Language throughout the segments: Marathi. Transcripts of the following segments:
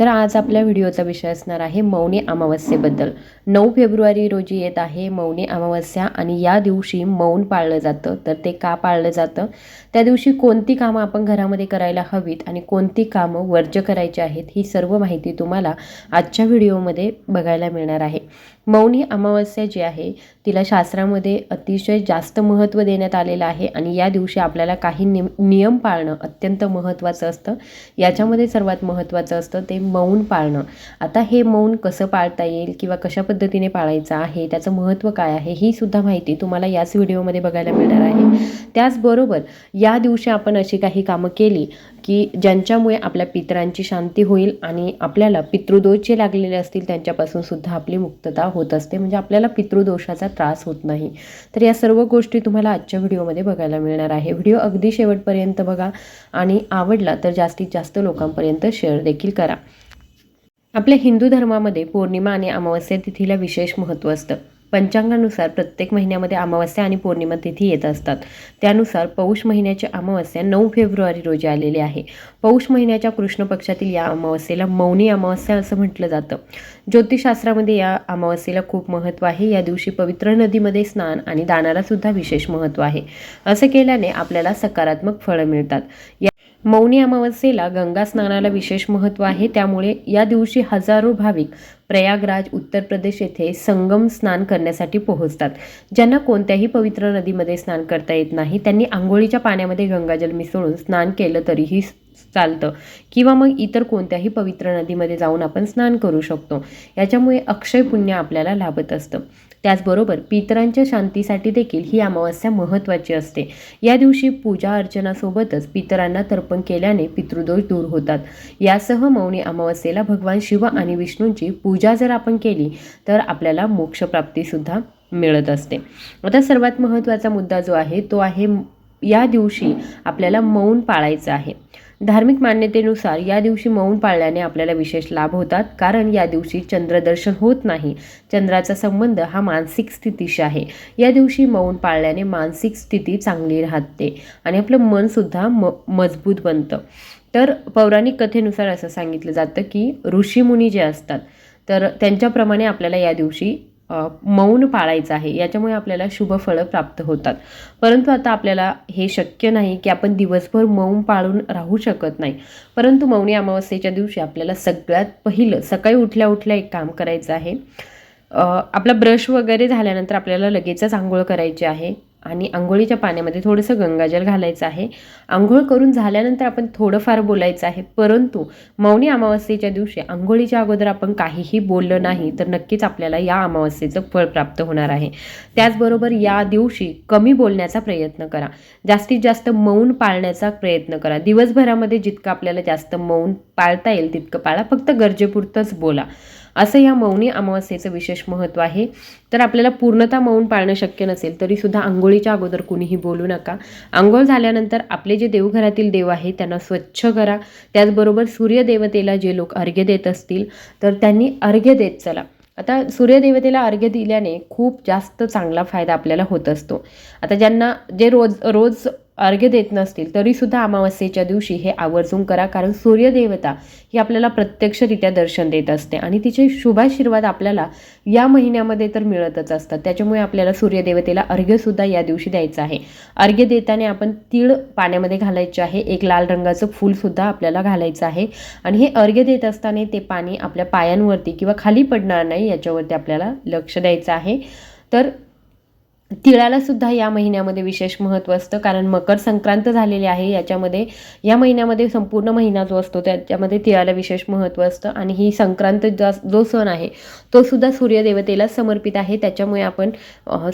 तर आज आपल्या व्हिडिओचा विषय असणार आहे मौनी अमावस्येबद्दल. नऊ फेब्रुवारी रोजी येत आहे मौनी अमावस्या आणि या दिवशी मौन पाळलं जातं. तर ते का पाळलं जातं? त्या दिवशी कोणती कामं आपण घरामध्ये करायला हवीत आणि कोणती कामं वर्ज्य करायची आहेत ही सर्व माहिती तुम्हाला आजच्या व्हिडिओमध्ये बघायला मिळणार आहे. मौनी अमावस्या जी आहे तिला शास्त्रामध्ये अतिशय जास्त महत्त्व देण्यात आलेलं आहे आणि या दिवशी आपल्याला काही निम नियम पाळणं अत्यंत महत्त्वाचं असतं. याच्यामध्ये सर्वात महत्त्वाचं असतं ते मौन पाळणं. आता हे मौन कसं पाळता येईल किंवा कशा पद्धतीने पाळायचं आहे त्याचं महत्त्व काय आहे ही सुद्धा माहिती तुम्हाला याच व्हिडिओमध्ये बघायला मिळणार आहे. त्याचबरोबर या दिवशी आपण अशी काही कामं केली की ज्यांच्यामुळे आपल्या पितरांची शांती होईल आणि आपल्याला पितृदोष जे लागलेले असतील त्यांच्यापासून सुद्धा आपली मुक्तता होत असते. म्हणजे आपल्याला पितृदोषाचा त्रास होत नाही. तर या सर्व गोष्टी तुम्हाला आजच्या व्हिडिओमध्ये बघायला मिळणार आहे. व्हिडिओ अगदी शेवटपर्यंत बघा आणि आवडला तर जास्तीत जास्त लोकांपर्यंत शेअर देखील करा. आपल्या हिंदू धर्मामध्ये पौर्णिमा आणि अमावस्या तिथीला विशेष महत्त्व असतं. पंचांगानुसार प्रत्येक महिन्यामध्ये अमावस्या आणि पौर्णिमा तिथी येत असतात. त्यानुसार पौष महिन्याची अमावस्या नऊ फेब्रुवारी रोजी आलेली आहे. पौष महिन्याच्या कृष्ण पक्षातील या अमावस्येला मौनी अमावस्या असं म्हटलं जातं. ज्योतिषशास्त्रामध्ये या अमावस्येला खूप महत्त्व आहे. या दिवशी पवित्र नदीमध्ये स्नान आणि दानाला सुद्धा विशेष महत्त्व आहे. असं केल्याने आपल्याला सकारात्मक फळं मिळतात. या मौनी अमावस्येला गंगा स्नानाला विशेष महत्त्व आहे. त्यामुळे या दिवशी हजारो भाविक प्रयागराज उत्तर प्रदेश येथे संगम स्नान करण्यासाठी पोहोचतात. ज्यांना कोणत्याही पवित्र नदीमध्ये स्नान करता येत नाही त्यांनी आंघोळीच्या पाण्यामध्ये गंगाजल मिसळून स्नान केलं तरीही चालतं. किंवा मग इतर कोणत्याही पवित्र नदीमध्ये जाऊन आपण स्नान करू शकतो. याच्यामुळे अक्षय पुण्य आपल्याला लाभत असतं. त्याचबरोबर पितरांच्या शांतीसाठी देखील ही अमावस्या महत्त्वाची असते. या दिवशी पूजा अर्चनासोबतच पितरांना तर्पण केल्याने पितृदोष दूर होतात. यासह मौनी अमावस्येला भगवान शिव आणि विष्णूंची पूजा जर आपण केली तर आपल्याला मोक्षप्राप्तीसुद्धा मिळत असते. आता सर्वात महत्त्वाचा मुद्दा जो आहे तो आहे या दिवशी आपल्याला मौन पाळायचं आहे. धार्मिक मान्यतेनुसार या दिवशी मौन पाळल्याने आपल्याला विशेष लाभ होतात. कारण या दिवशी चंद्रदर्शन होत नाही. चंद्राचा संबंध हा मानसिक स्थितीशी आहे. या दिवशी मौन पाळल्याने मानसिक स्थिती चांगली राहते आणि आपलं मनसुद्धा म मजबूत बनतं. तर पौराणिक कथेनुसार असं सांगितलं जातं की ऋषीमुनी जे असतात तर त्यांच्याप्रमाणे आपल्याला या दिवशी मौन पाळायचं आहे. याच्यामुळे आपल्याला शुभ फळं प्राप्त होतात. परंतु आता आपल्याला हे शक्य नाही की आपण दिवसभर मौन पाळून राहू शकत नाही. परंतु मौनी अमावस्येच्या दिवशी आपल्याला सगळ्यात पहिलं सकाळी उठल्या उठल्या एक काम करायचं आहे. आपला ब्रश वगैरे झाल्यानंतर आपल्याला लगेचच आंघोळ करायची आहे. आणि आंघोळीच्या पाण्यामध्ये थोडंसं गंगाजल घालायचं आहे. आंघोळ करून झाल्यानंतर आपण थोडंफार बोलायचं आहे. परंतु मौनी अमावस्येच्या दिवशी आंघोळीच्या अगोदर आपण काहीही बोललं नाही तर नक्कीच आपल्याला या अमावस्येचं फळ प्राप्त होणार आहे. त्याचबरोबर या दिवशी कमी बोलण्याचा प्रयत्न करा. जास्तीत जास्त मौन पाळण्याचा प्रयत्न करा. दिवसभरामध्ये जितकं आपल्याला जास्त मौन पाळता येईल तितकं पाळा. फक्त गरजेपुरतंच बोला. असं या मौनी अमावस्येचं विशेष महत्त्व आहे. तर आपल्याला पूर्णतः मौन पाळणं शक्य नसेल तरीसुद्धा आंघोळीच्या अगोदर कुणीही बोलू नका. आंघोळ झाल्यानंतर आपले जे देवघरातील देव आहे त्यांना स्वच्छ करा. त्याचबरोबर सूर्यदेवतेला जे लोक अर्घ्य देत असतील तर त्यांनी अर्घ्य देत चला. आता सूर्यदेवतेला अर्घ्य दिल्याने खूप जास्त चांगला फायदा आपल्याला होत असतो. आता ज्यांना जे रोज रोज अर्घ्य देत नसतील तरीसुद्धा अमावस्येच्या दिवशी हे आवर्जून करा. कारण सूर्यदेवता ही आपल्याला प्रत्यक्षरित्या दर्शन देत असते आणि तिचे शुभाशीर्वाद आपल्याला या महिन्यामध्ये तर मिळतच असतात. त्याच्यामुळे आपल्याला सूर्यदेवतेला अर्घ्यसुद्धा या दिवशी द्यायचं आहे. अर्घ्य देताना आपण तीळ पाण्यामध्ये घालायचे आहे. एक लाल रंगाचं फूलसुद्धा आपल्याला घालायचं आहे. आणि हे अर्घ्य देत असताना ते पाणी आपल्या पायांवरती किंवा खाली पडणार नाही याच्यावरती आपल्याला लक्ष द्यायचं आहे. तर तिळाला सुद्धा या महिन्यामध्ये विशेष महत्त्व असतं कारण मकर संक्रांत झालेली आहे याच्यामध्ये या महिन्यामध्ये संपूर्ण महिना जो असतो त्याच्यामध्ये तिळाला विशेष महत्त्व असतं. आणि ही संक्रांत जो सण आहे तो सुद्धा सूर्यदेवतेला समर्पित आहे. त्याच्यामुळे आपण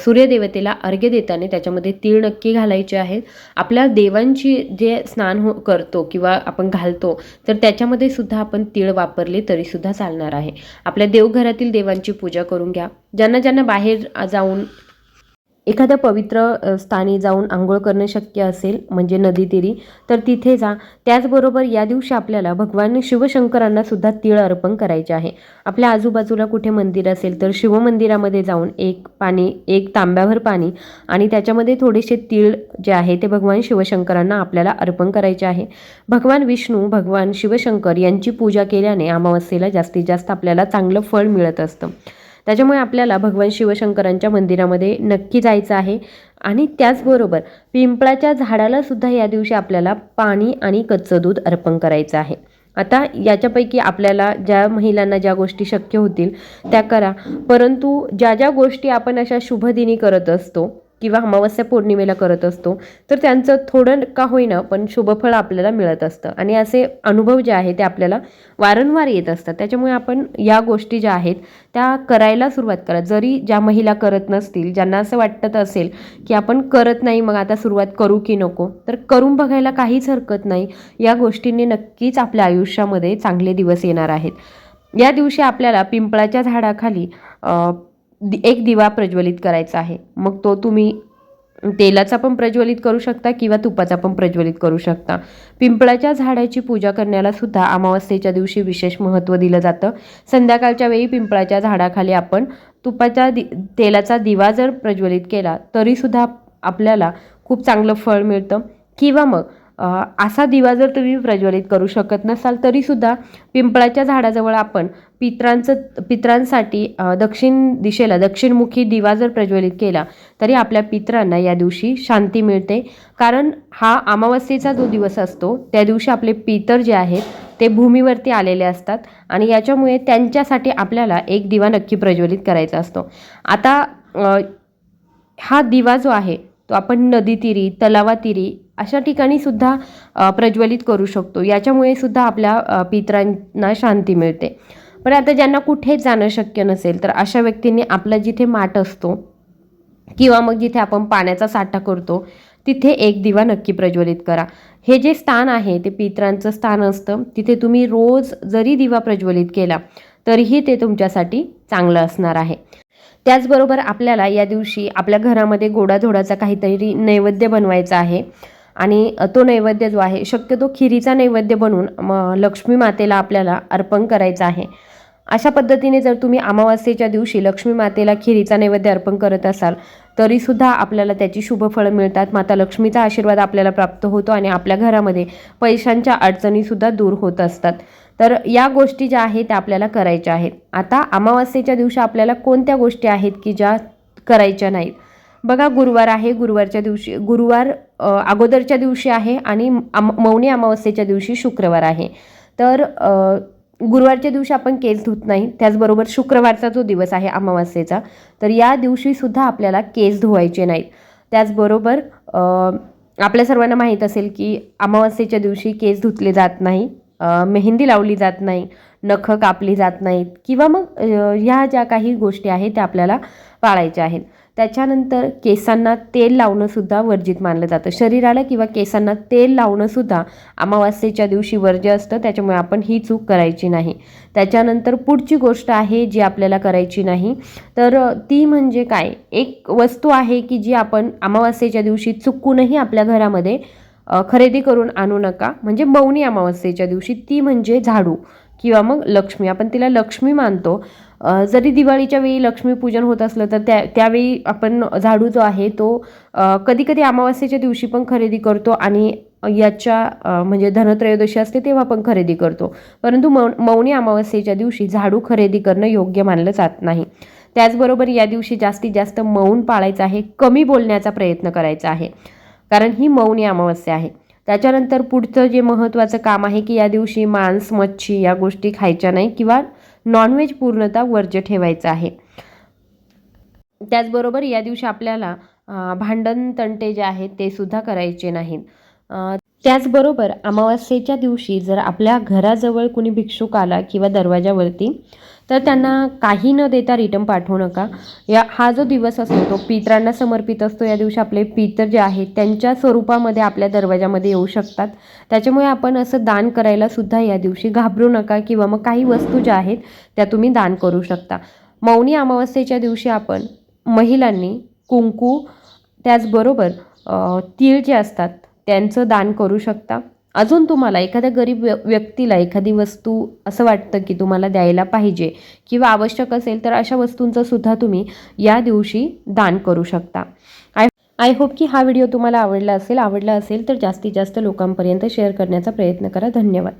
सूर्यदेवतेला अर्घ्य देताना त्याच्यामध्ये तीळ नक्की घालायचे आहेत. आपल्या देवांची जे स्नान हो करतो किंवा आपण घालतो तर त्याच्यामध्ये सुद्धा आपण तीळ वापरले तरीसुद्धा चालणार आहे. आपल्या देवघरातील देवांची पूजा करून घ्या. ज्यांना ज्यांना बाहेर जाऊन एखाद्या पवित्र स्थानी जाऊन आंघोळ करणं शक्य असेल म्हणजे नदीतीरी तर तिथे जा. त्याचबरोबर या दिवशी आपल्याला भगवान शिवशंकरांना सुद्धा तिळ अर्पण करायचे आहे. आपल्या आजूबाजूला कुठे मंदिर असेल तर शिवमंदिरामध्ये जाऊन एक पाणी एक तांब्याभर पाणी आणि त्याच्यामध्ये थोडेसे तीळ जे आहे ते भगवान शिवशंकरांना आपल्याला अर्पण करायचे आहे. भगवान विष्णू भगवान शिवशंकर यांची पूजा केल्याने अमावस्येला जास्तीत जास्त आपल्याला चांगलं फळ मिळत असतं. त्याच्यामुळे आपल्याला भगवान शिवशंकरांच्या मंदिरामध्ये नक्की जायचं आहे. आणि त्याचबरोबर पिंपळाच्या झाडाला सुद्धा या दिवशी आपल्याला पाणी आणि कच्चं दूध अर्पण करायचं आहे. आता याच्यापैकी आपल्याला ज्या महिलांना ज्या गोष्टी शक्य होतील त्या करा. परंतु ज्या ज्या गोष्टी आपण अशा शुभदिनी करत असतो किंवा अमावस्या पौर्णिमेला करत असतो तर त्यांचं थोडं का होईना पण शुभफळ आपल्याला मिळत असतं. आणि असे अनुभव जे आहे ते आपल्याला वारंवार येत असतात. त्याच्यामुळे आपण या गोष्टी ज्या आहेत त्या करायला सुरुवात करा. जरी ज्या महिला करत नसतील ज्यांना असं वाटत असेल की आपण करत नाही मग आता सुरुवात करू की नको तर करून बघायला काहीच हरकत नाही. या गोष्टींनी नक्कीच आपल्या आयुष्यामध्ये चांगले दिवस येणार आहेत. या दिवशी आपल्याला पिंपळाच्या झाडाखाली एक दिवा प्रज्वलित करायचा आहे. मग तो तुम्ही तेलाचा पण प्रज्वलित करू शकता किंवा तुपाचा पण प्रज्वलित करू शकता. पिंपळाच्या झाडाची पूजा करण्याला सुद्धा अमावस्येच्या दिवशी विशेष महत्त्व दिलं जातं. संध्याकाळच्या वेळी पिंपळाच्या झाडाखाली आपण तुपाच्या दि तेलाचा दिवा जर प्रज्वलित केला तरीसुद्धा आपल्याला खूप चांगलं फळ मिळतं. किंवा मग असा दिवा जर तुम्ही प्रज्वलित करू शकत नसाल तरीसुद्धा पिंपळाच्या झाडाजवळ आपण पित्रांचं पित्रांसाठी दक्षिण दिशेला दक्षिणमुखी दिवा जर प्रज्वलित केला तरी आपल्या पित्रांना या दिवशी शांती मिळते. कारण हा अमावस्येचा जो दिवस असतो त्या दिवशी आपले पितर जे आहेत ते भूमीवरती आलेले असतात आणि याच्यामुळे त्यांच्यासाठी आपल्याला एक दिवा नक्की प्रज्वलित करायचा असतो. आता हा दिवा जो आहे तो आपण नदीतीरी तलावातीरी अशा ठिकाणी सुद्धा प्रज्वलित करू शकतो. याच्यामुळे सुद्धा आपल्या पित्रांना पितरांना शांती मिळते. पण आता ज्यांना कुठेच जाणं शक्य नसेल तर अशा व्यक्तींनी आपला जिथे माठ असतो किंवा मग जिथे आपण पाण्याचा साठा करतो तिथे एक दिवा नक्की प्रज्वलित करा. हे जे स्थान आहे ते पित्रांचं स्थान असतं. तिथे तुम्ही रोज जरी दिवा प्रज्वलित केला तरीही ते तुमच्यासाठी चांगलं असणार आहे. त्याचबरोबर आपल्याला या दिवशी आपल्या घरामध्ये गोडाधोडाचा काहीतरी नैवेद्य बनवायचा आहे. आणि तो नैवेद्य जो आहे शक्यतो खिरीचा नैवेद्य बनवून म लक्ष्मी मातेला आपल्याला अर्पण करायचा आहे. अशा पद्धतीने जर तुम्ही अमावास्येच्या दिवशी लक्ष्मी मातेला खिरीचा नैवेद्य अर्पण करत असाल तरीसुद्धा आपल्याला त्याची शुभफळं मिळतात. माता लक्ष्मीचा आशीर्वाद आपल्याला प्राप्त होतो आणि आपल्या घरामध्ये पैशांच्या अडचणीसुद्धा दूर होत असतात. तर या गोष्टी ज्या आहेत त्या आपल्याला करायच्या आहेत. आता अमावस्येच्या दिवशी आपल्याला कोणत्या गोष्टी आहेत की ज्या करायच्या नाहीत? बघा गुरुवार आहे गुरुवारच्या दिवशी गुरुवार अगोदरच्या दिवशी आहे आणि अम मौनी अमावस्येच्या दिवशी शुक्रवार आहे. तर गुरुवारच्या दिवशी आपण केस धुत नाही त्याचबरोबर शुक्रवारचा जो दिवस आहे अमावस्येचा तर या दिवशीसुद्धा आपल्याला केस धुवायचे नाहीत. त्याचबरोबर आपल्या सर्वांना माहीत असेल की अमावस्येच्या दिवशी केस धुतले जात नाही. मेहंदी लावली जात नाही नखं कापली जात नाहीत किंवा मग ह्या ज्या काही गोष्टी आहेत त्या आपल्याला पाळायच्या आहेत. त्याच्यानंतर केसांना तेल लावणंसुद्धा वर्जित मानलं जातं. शरीराला किंवा केसांना तेल लावणंसुद्धा अमावास्येच्या दिवशी वर्ज्य असतं. त्याच्यामुळे आपण ही चूक करायची नाही. त्याच्यानंतर पुढची गोष्ट आहे जी आपल्याला करायची नाही. तर ती म्हणजे काय? एक वस्तू आहे की जी आपण अमावास्येच्या दिवशी चुकूनही आपल्या घरामध्ये खरेदी करून आणू नका. म्हणजे मौनी अमावस्येच्या दिवशी ती म्हणजे झाडू किंवा मग लक्ष्मी. आपण तिला लक्ष्मी मानतो. जरी दिवाळीच्या वेळी लक्ष्मीपूजन होत असलं तर त्या त्यावेळी आपण झाडू जो आहे तो कधीकधी अमावस्येच्या दिवशी पण खरेदी करतो आणि याच्या म्हणजे धनत्रयोदशी असते तेव्हा पण खरेदी करतो. परंतु मौ मौनी अमावस्येच्या दिवशी झाडू खरेदी करणं योग्य मानलं जात नाही. त्याचबरोबर या दिवशी जास्तीत जास्त मौन पाळायचं आहे कमी बोलण्याचा प्रयत्न करायचा आहे. कारण ही मौनी अमावस्या आहे. त्याच्यानंतर पुढचं जे महत्त्वाचं काम आहे की या दिवशी मांस मच्छी या गोष्टी खायच्या नाही किंवा नॉनव्हेज पूर्णतः वर्ज्य ठेवायचं आहे. त्याचबरोबर या दिवशी आपल्याला भांडण तंटे जे आहेत ते सुद्धा करायचे नाहीत. त्याचबरोबर अमावास्येच्या दिवशी जर आपल्या घराजवळ कुणी भिक्षुक आला किंवा दरवाजावरती तर त्यांना काही न देता रिटर्न पाठवू नका. या हा जो दिवस असतो तो पितरांना समर्पित असतो. या दिवशी आपले पितर जे आहेत त्यांच्या स्वरूपामध्ये आपल्या दरवाजामध्ये येऊ शकतात. त्याच्यामुळे आपण असं दान करायला सुद्धा या दिवशी घाबरू नका किंवा मग काही वस्तू ज्या आहेत त्या तुम्ही दान करू शकता. मौनी अमावस्येच्या दिवशी आपण महिलांनी कुंकू त्याचबरोबर तीळ जे असतात त्यांचं दान करू शकता. अजून तुम्हाला एखाद्या गरीब व्य व्यक्तीला एखादी वस्तू असं वाटतं की तुम्हाला द्यायला पाहिजे किंवा आवश्यक असेल तर अशा वस्तूंचं सुद्धा तुम्ही या दिवशी दान करू शकता. आय आय होप की हा व्हिडिओ तुम्हाला आवडला असेल. आवडला असेल तर जास्तीत जास्त लोकांपर्यंत शेअर करण्याचा प्रयत्न करा. धन्यवाद.